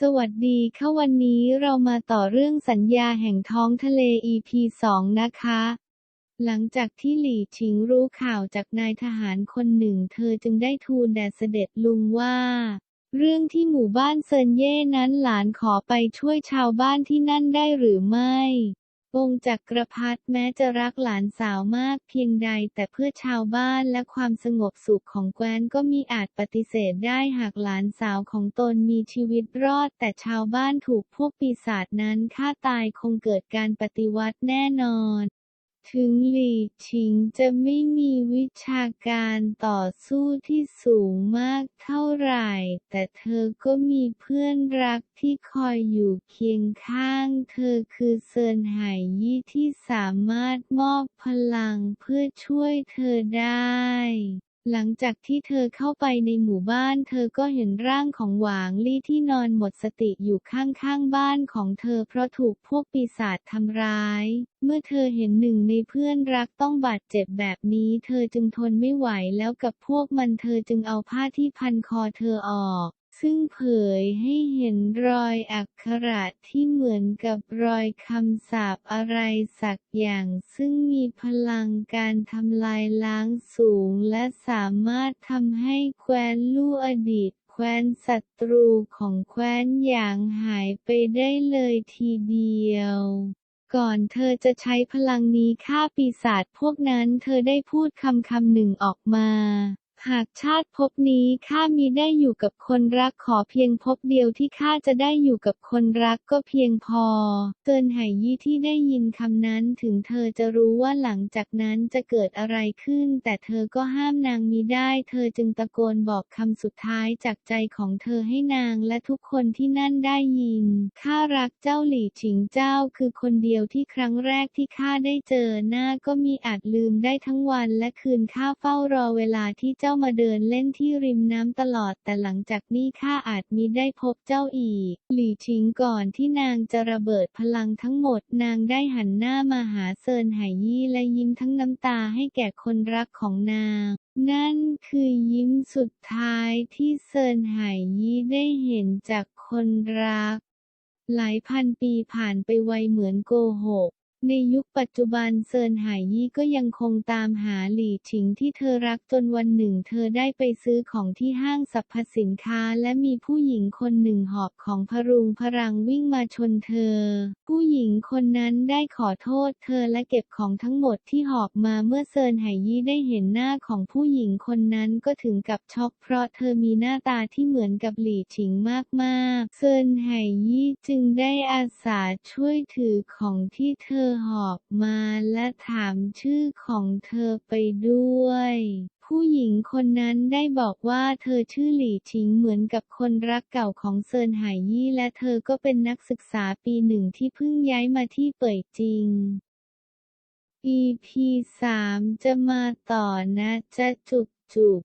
สวัสดีค่ะวันนี้เรามาต่อเรื่องสัญญาแห่งท้องทะเล EP 2 นะคะ หลังจากที่หลี่ชิงรู้ข่าวจากนายทหารคนหนึ่ง เธอจึงได้ทูลแด่เสด็จลุงว่า เรื่องที่หมู่บ้านเซินเย่นั้นหลานขอไปช่วยชาวบ้านที่นั่นได้หรือไม่ องค์จักรพรรดิแม้จะรักหลานสาวมากเพียงใดแต่เพื่อชาวบ้านและความสงบสุขของแคว้นก็มีอาจปฏิเสธได้หากหลานสาวของตนมีชีวิตรอด แต่ชาวบ้านถูกพวกปีศาจนั้นฆ่าตายคงเกิดการปฏิวัติแน่นอน ถึงหลี่ชิงจะไม่มีวิชาการต่อสู้ที่สูงมากเท่าไหร่ แต่เธอก็มีเพื่อนรักที่คอยอยู่เคียงข้าง เธอคือเซินไหยี่ที่สามารถมอบพลังเพื่อช่วยเธอได้ หลังจากที่เธอเข้าไปในหมู่บ้าน เธอก็เห็นร่างของหวางลี่ที่นอนหมดสติอยู่ข้างๆบ้านของเธอเพราะถูกพวกปีศาจทำร้าย เมื่อเธอเห็นหนึ่งในเพื่อนรักต้องบาดเจ็บแบบนี้ เธอจึงทนไม่ไหวแล้วกับพวกมันเธอจึงเอาผ้าที่พันคอเธอออก ซึ่งเผยให้เห็นรอยอักขระที่เหมือนกับรอยคำสาปอะไรสักอย่าง ซึ่งมีพลังการทำลายล้างสูงและสามารถทำให้แคว้นลู่อดีตแคว้นศัตรูของแคว้นหยางหายไปได้เลยทีเดียว ก่อนเธอจะใช้พลังนี้ฆ่าปีศาจพวกนั้นเธอได้พูดคำคำหนึ่งออกมา หากชาติภพนี้ข้ามีได้อยู่กับคนรักขอเพียงภพเดียวที่ข้าจะได้อยู่กับคนรักก็เพียงพอ เกินไหยี่ที่ได้ยินคำนั้นถึงเธอจะรู้ว่าหลังจากนั้นจะเกิดอะไรขึ้น แต่เธอก็ห้ามนางมิได้ เธอจึงตะโกนบอกคำสุดท้ายจากใจของเธอให้นางและทุกคนที่นั่นได้ยิน ข้ารักเจ้าหลี่ฉิงเจ้าคือคนเดียวที่ครั้งแรกที่ข้าได้เจอหน้าก็มีอาจลืมได้ทั้งวันและคืนข้าเฝ้ารอเวลาที่เจ้ามาเดินเล่นที่ริมน้ำตลอด แต่หลังจากนี้ข้าอาจมิได้พบเจ้าอีก หลี่ชิงก่อนที่นางจะระเบิดพลังทั้งหมด นางได้หันหน้ามาหาเซินไหยี่และยิ้มทั้งน้ำตาให้แก่คนรักของนาง นั่นคือยิ้มสุดท้ายที่เซินไหยี่ได้เห็นจากคนรัก หลายพันปีผ่านไปไวเหมือนโกหก ในยุคปัจจุบันเซินไหยี่ก็ยังคงตามหาหลี่ฉิงที่เธอรักจนวันหนึ่งเธอได้ไปซื้อของที่ห้างสรรพสินค้าและมีผู้หญิงคนหนึ่งหอบของพรุงพรังวิ่งมาชนเธอ ผู้หญิงคนนั้นได้ขอโทษเธอและเก็บของทั้งหมดที่หอบมาเมื่อเซินไหยี่ได้เห็นหน้าของผู้หญิงคนนั้นก็ถึงกับช็อกเพราะเธอมีหน้าตาที่เหมือนกับหลี่ฉิงมากๆ เซินไหยี่จึงได้อาสาช่วยถือของที่เธอหอบมาและถามชื่อของเธอไปด้วย ผู้หญิงคนนั้นได้บอกว่าเธอชื่อหลี่ชิงเหมือนกับคนรักเก่าของเซินไหยี่และเธอก็เป็นนักศึกษาปีหนึ่งที่เพิ่งย้ายมาที่เป่ยจิง EP 3 จะมาต่อนะจะจุกจุก